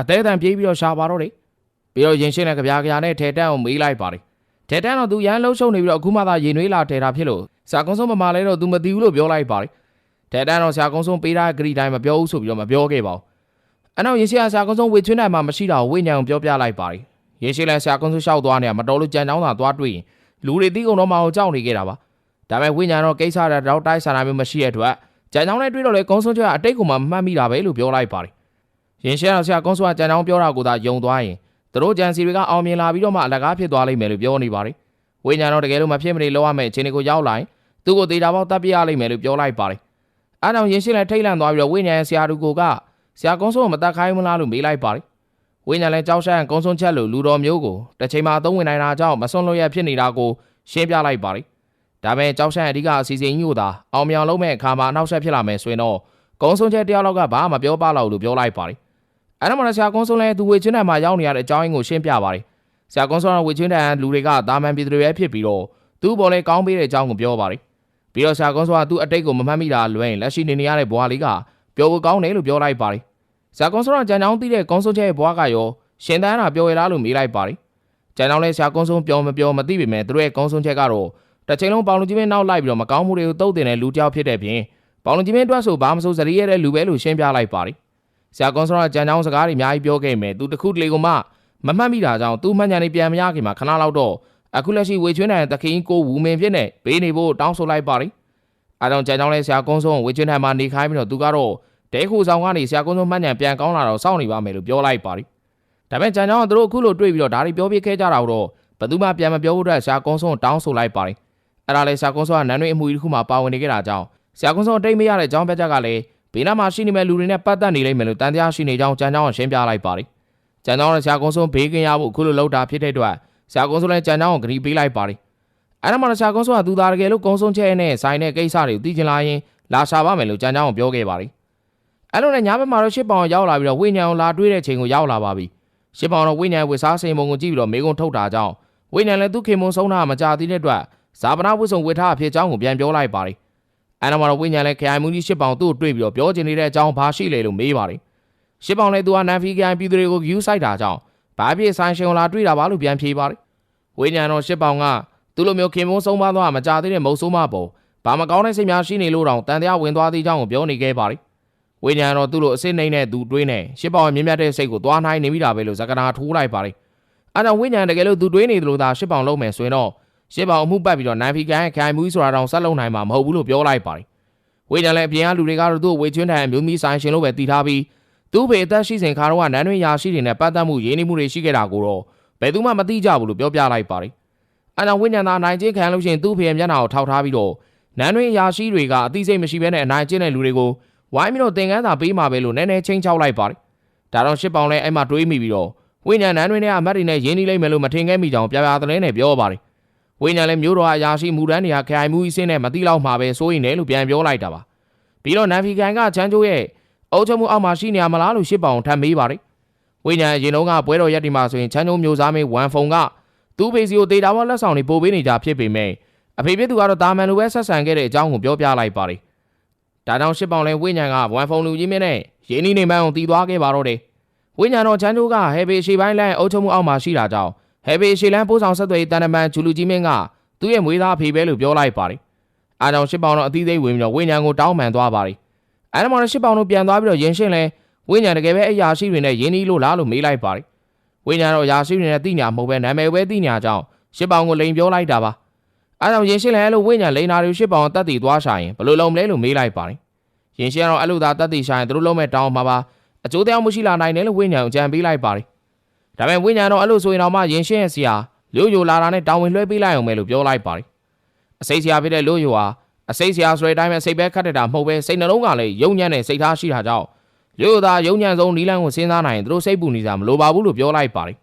အသေးအံပြေးပြီးတော့ရှာပါတော့တယ်ပြီးတော့ရင်ရှင်းနဲ့ကြပြားကြပြားနဲ့ထဲတန်းကိုမေးလိုက်ပါတယ်ထဲတန်းတော့သူရန်လုံးရှုံနေပြီးတော့အခုမှသာရင်နွေးလာထဲတာဖြစ်လို့ဆရာကုန်းဆုံးမမလဲတော့သူမသိဘူးလို့ပြောလိုက်ပါတယ်ထဲတန်းတော့ဆရာကုန်းဆုံးပေးထားတဲ့ဂရီတိုင်းမပြောဘူးဆိုပြီးတော့မပြောခဲ့ပါဘူးအနောက်ရင်ရှင်းကဆရာကုန်းဆုံးဝေချွင်းနိုင်မှာမရှိတာကိုဝိညာဉ်ကိုပြောပြလိုက်ပါတယ်ရင်ရှင်းလည်းဆရာကုန်းဆုံးရှောက်သွားနေတာမတော်လို့ကြံချောင်းသာသွားတွေ့ရင်လူတွေတီးကုန်တော့မှအောင်ကြောက်နေခဲ့တာပါဒါပေမဲ့ဝိညာဉ်တော့ကိစ္စတဲ့တော့တိုက်ဆန္ဒမျိုးမရှိတဲ့အတွက်ကြံချောင်းနဲ့တွေ့တော့လေကုန်းဆုံးချက်ကအတိတ်ကမှမမှတ်မိတာပဲလို့ပြောလိုက်ပါတယ် ရင်ရှင်းတော့ဆရာကုန်းစွာကြံတောင်းပြောတာကိုသာယုံသွားရင်သူတို့ကြံစီတွေကအောင်မြင်လာပြီးတော့မှအလကားဖြစ်သွားလိမ့်မယ်လို့ပြောနေပါတယ်။ဝိညာဉ်တော့တကယ်လို့မဖြစ်မနေလောက်ရမယ့်အခြေအနေကိုရောက်လာရင်သူ့ကိုသေးတာပေါက်တပ်ပြရလိမ့်မယ်လို့ပြောလိုက်ပါတယ်။အဲနောက်ရင်ရှင်းလည်းထိတ်လန့်သွားပြီးတော့ဝိညာဉ်ဆရာတို့ကဆရာကုန်းစွာကိုမတတ်ခိုင်းမလားလို့မေးလိုက်ပါတယ်။ဝိညာဉ်လည်းကြောက်ရှမ်းကုန်းစွန်းချက်လို့လူတော်မျိုးကိုတစ်ချိန်မှာအသုံးဝင်နိုင်တာကြောင့်မစွန့်လွတ်ရဖြစ်နေတာကိုရှင်းပြလိုက်ပါတယ်။ဒါပေမဲ့ကြောက်ရှမ်းအဓိကအစီအစဉ်ကြီးကိုသာအောင်မြောင်လုပ်မဲ့အခါမှာအနောက်ဆက်ဖြစ်လာမယ်ဆိုရင်တော့ကုန်းစွန်းချက်တယောက်လောက်ကဘာမှမပြောပါတော့လို့ပြောလိုက်ပါတယ်။ အဲ့တော့မှဆရာကွန်ဆိုလဲသူဝေချင်းတန်မှာရောက်နေရတဲ့အကြောင်းရင်းကိုရှင်းပြပါတယ်။ဆရာကွန်ဆိုကဝေချင်းတန်လူတွေကတာမန်ပြည်သူတွေပဲဖြစ်ပြီးတော့သူ့ဘော်လဲကောင်းပေးတဲ့အကြောင်းကိုပြောပါတယ်။ပြီးတော့ဆရာကွန်ဆိုကသူ့အတိတ်ကိုမမှတ်မိတာလွဲရင်လက်ရှိနေနေရတဲ့ဘွားလေးကပြောဖို့ကောင်းတယ်လို့ပြောလိုက်ပါတယ်။ဆရာကွန်ဆိုကကြံကြောင်းသိတဲ့ကွန်ဆိုချက်ရဲ့ဘွားကရောရှင်တန်းတာပြောရလားလို့မေးလိုက်ပါတယ်။ကြံကြောင်းလဲဆရာကွန်ဆိုပြောမပြောမသိပေမဲ့သူတို့ရဲ့ကွန်ဆိုချက်ကတော့တစ်ချိန်လုံးပေါင်လူကြီးမင်းနောက်လိုက်ပြီးတော့မကောင်းမှုတွေကိုတုတ်တင်တဲ့လူတစ်ယောက်ဖြစ်တဲ့ပြင်ပေါင်လူကြီးမင်းအတွက်ဆိုဘာမှမဆိုစရိရဲတဲ့လူပဲလို့ရှင်းပြလိုက်ပါတယ်။ ဆရာကွန်ဆရာကြံချောင်းစကားတွေအများကြီးပြောခဲ့မယ်သူတခုတလေကမှမမှတ်မိတာကြောင့်သူမှတ်ညာနေပြန်မရခင်မှာခဏလောက်တော့အခုလက်ရှိဝေချွင်းနိုင်တဲ့သခင်ကိုဝူမင်ဖြစ်နေဘေးနေဖို့တောင်းဆိုလိုက်ပါလိအဲကြောင့်ကြံချောင်းလဲဆရာကွန်ဆုံးဝေချွင်းနိုင်မှာနေခိုင်းပြီးတော့သူကတော့တဲခိုဆောင်ကနေဆရာကွန်ဆုံးမှတ်ညာပြန်ကောင်းလာတော့စောင့်နေပါမယ်လို့ပြောလိုက်ပါလိဒါပေမဲ့ကြံချောင်းကသူတို့အခုလိုတွေ့ပြီးတော့ဒါတွေပြောပြခဲ့ကြတာတော့ဘယ်သူမှပြန်မပြောဘူးတဲ့ဆရာကွန်ဆုံးတောင်းဆိုလိုက်ပါလိအဲ့ဒါလဲဆရာကွန်ဆုံးကနန်းတွင်အမှုကြီးတစ်ခုမှာပါဝင်နေခဲ့တာကြောင့်ဆရာကွန်ဆုံးတိတ်မရတဲ့အကြောင်းပြချက်ကလည်း ဘေးနားမှာရှိနေမဲ့လူတွေနဲ့ပတ်သက်နေလိမ့်မယ်လို့တန်တရားရှိနေကြောင်းကြံကြောင်းကိုရှင်းပြလိုက်ပါတယ်။ကြံကြောင်းနဲ့ဆရာကုန်းစုံဘေးကင်းရဖို့အခုလိုလောက်တာဖြစ်တဲ့အတွက်ဆရာကုန်းစုံလည်းကြံကြောင်းကိုဂရီပေးလိုက်ပါတယ်။အဲ့ဒါမှဆရာကုန်းစုံကသူသားတကယ်လို့ကုန်းစုံချဲနဲ့ဆိုင်တဲ့ကိစ္စတွေကိုသိချင်လာရင်လာရှာပါမယ်လို့ကြံကြောင်းကိုပြောခဲ့ပါတယ်။အဲ့လိုနဲ့ညဘက်မှာတော့ရှစ်ပောင်ရောက်လာပြီးတော့ဝိညာဉ်ကိုလာတွေးတဲ့ချိန်ကိုရောက်လာပါပြီ။ရှစ်ပောင်တော့ဝိညာဉ်ဝစ်စားစိန်ပုံကိုကြည့်ပြီးတော့မေကုံထုတ်တာကြောင့်ဝိညာဉ်လည်းသူခင်မုံဆုံးတာမကြသေးတဲ့အတွက်ဇာပနာဝိဆုံဝစ်ထားအဖြစ်အကြောင်းကိုပြန်ပြောလိုက်ပါတယ်။ အဲ့တော့မှတော့ဝိညာဉ်လဲခရိုင်မူကြီးရှစ်ပေါင်သူ့ကိုတွေ့ပြီးတော့ပြောချင်နေတဲ့အကြောင်းဘာရှိလဲလို့မေးပါတယ်ရှစ်ပေါင်လဲသူကနန်ဖီခရိုင်ပြည်သူတွေကိုယူဆိုင်တာကြောင့်ဘာဖြစ်ဆိုင်ရှင်လာတွေ့တာပါလို့ပြန်ဖြေပါတယ်ဝိညာဉ်တော့ရှစ်ပေါင်ကသူ့လိုမျိုးခင်မုန်းဆုံးမသွားမကြသေးတဲ့မုံဆိုးမပေါ်ဘာမကောင်းတဲ့စိတ်များရှိနေလို့တောင်တန်တရားဝင်သွားသေးကြောင်းကိုပြောနေခဲ့ပါတယ်ဝိညာဉ်တော့သူ့လိုအစ်စ်နှိမ့်တဲ့သူတွေးနေရှစ်ပေါင်မြင့်မြတ်တဲ့စိတ်ကိုသွားနိုင်နေမိတာပဲလို့ဇကနာထိုးလိုက်ပါတယ်အဲ့တော့ဝိညာဉ်တကယ်လို့သူတွေးနေတယ်လို့သာရှစ်ပေါင်လုံးမယ်ဆိုရင်တော့ ရှစ်ပေါင်အမှုပတ်ပြီးတော့နန်ဖီကန်ရဲ့ခိုင်မူကြီးဆိုတာတောင်ဆက်လုံနိုင်မှာမဟုတ်ဘူးလို့ပြောလိုက်ပါတယ်ဝိညာဉ်လည်းအပြင်ကလူတွေကတော့သူ့ကိုဝေချွင်းတဲ့အမျိုးသမီးဆိုင်ရှင်လို့ပဲတည်ထားပြီးသူ့ဖေအသက်ရှိစဉ်ခါတော့ကနန်းတွင်ရာရှိတွေနဲ့ပတ်သက်မှုရင်းနှီးမှုတွေရှိခဲ့တာကိုတော့ဘယ်သူမှမသိကြဘူးလို့ပြောပြလိုက်ပါတယ်။အဲဒါဝိညာဉ်သားအနိုင်ကျင့်ခံလို့ရှိရင်သူ့ဖေရဲ့မျက်နှာကိုထောက်ထားပြီးတော့နန်းတွင်ရာရှိတွေကအသိစိတ်မရှိဘဲနဲ့အနိုင်ကျင့်တဲ့လူတွေကိုဝိုင်းပြီးတော့သင်ခန်းစာပေးမှာပဲလို့နည်းနည်းချင်းချောက်လိုက်ပါတယ်။ဒါတော့ရှစ်ပေါင်လဲအဲ့မှာတွေးမိပြီးတော့ဝိညာဉ်နန်းတွင်တဲ့အမတ်တွေနဲ့ရင်းနှီးလိုက်မယ်လို့မထင်ခဲ့မိကြောင်ပြပြသလဲနဲ့ပြောပါတယ်။ ဝိညာဉ်လည်းမျိုးတော်အရာရှိမူတန်းတွေကခရိုင်မှုအင်းနဲ့မတိလောက်မှာပဲစိုးရင်တယ်လို့ပြန်ပြောလိုက်တာပါ။ပြီးတော့နန်ဖီကန်ကချမ်းကျိုးရဲ့အုပ်ချုပ်မှုအောက်မှာရှိနေရမလားလို့ရှစ်ပောင်ထပ်မေးပါတယ်။ဝိညာဉ်ရင်လုံးကပွဲတော်ရက်ဒီမှာဆိုရင်ချမ်းကျိုးမျိုးစားမေးဝမ်ဖုံကသူ့ဖေစီကိုဒေတာဘောလက်ဆောင်တွေပို့ပေးနေကြဖြစ်ပေမဲ့အဖေဖြစ်သူကတော့တာမန်လိုပဲဆက်ဆံခဲ့တဲ့အကြောင်းကိုပြောပြလိုက်ပါတယ်။ဒါကြောင့်ရှစ်ပောင်လဲဝိညာဉ်ကဝမ်ဖုံလူကြီးမင်းနဲ့ရင်းနှီးနေမှန်းအောင်တည်သွားခဲ့ပါတော့တယ်။ဝိညာဉ်တော်ချမ်းကျိုးကဟဲဘေရှေပိုင်းလန်းအုပ်ချုပ်မှုအောက်မှာရှိတာကြောင့် ဟဲဘေရှေလန်းပို့ဆောင်ဆက်သွယ်ရေးတန်တမန်ဂျူလူကြီးမင်းကသူ့ရဲ့မွေးသားအဖေပဲလို့ပြောလိုက်ပါတယ်။အားကြောင့်ရှစ်ပောင်တော့အသီးသိဝင်ပြီးတော့ဝိညာဉ်ကိုတောင်းပန်သွားပါတယ်။အဲ့ဒါမှလည်းရှစ်ပေါင်တို့ပြန်သွားပြီးတော့ရင်ရှင်းလဲဝိညာဉ်တကယ်ပဲအရာရှိတွေနဲ့ယင်းနီးလို့လားလို့မေးလိုက်ပါတယ်ဝိညာဉ်တော့အရာရှိတွေနဲ့သိညာမဟုတ်ပဲနာမည်ပဲသိညာကြောင့်ရှစ်ပေါင်ကိုလိန်ပြောလိုက်တာပါအဲ့တော့ရင်ရှင်းလဲအဲ့လိုဝိညာဉ်လိန်နာတွေရှစ်ပေါင်တက်တည်သွားရှာရင်ဘယ်လိုလုပ်မလဲလို့မေးလိုက်ပါတယ်ရင်ရှင်းကတော့အဲ့လိုသာတက်တည်ရှာရင်သူတို့လုံးမဲ့တောင်းမှာပါအကျိုးတရားမရှိလာနိုင်တယ်လို့ဝိညာဉ်ကိုကြံပေးလိုက်ပါတယ် ဒါပေမဲ့ဝိညာဉ်တော့အဲ့လိုဆိုရင်တော့မှရင်ရှင်းရဲ့ဆရာလို့ယိုလာတာနဲ့တောင်းဝင်လွှဲပေးလိုက်အောင်ပဲလို့ပြောလိုက်ပါတယ်အစိတ်ဆရာဖြစ်တဲ့လို့ယိုဟာအစိတ်ဆရာဆိုတဲ့အတိုင်းပဲစိတ်ပဲခတ်တတာမဟုတ်ပဲစိတ်နှလုံးကလည်းယုံညံ့တဲ့စိတ်ထားရှိတာကြောင့်ရိုးသားရုံညံဆုံးနီလန်းကိုစဉ်းစားနိုင်ရင်သူတို့စိတ်ပူနေကြမလိုပါဘူးလို့ပြောလိုက်ပါတယ်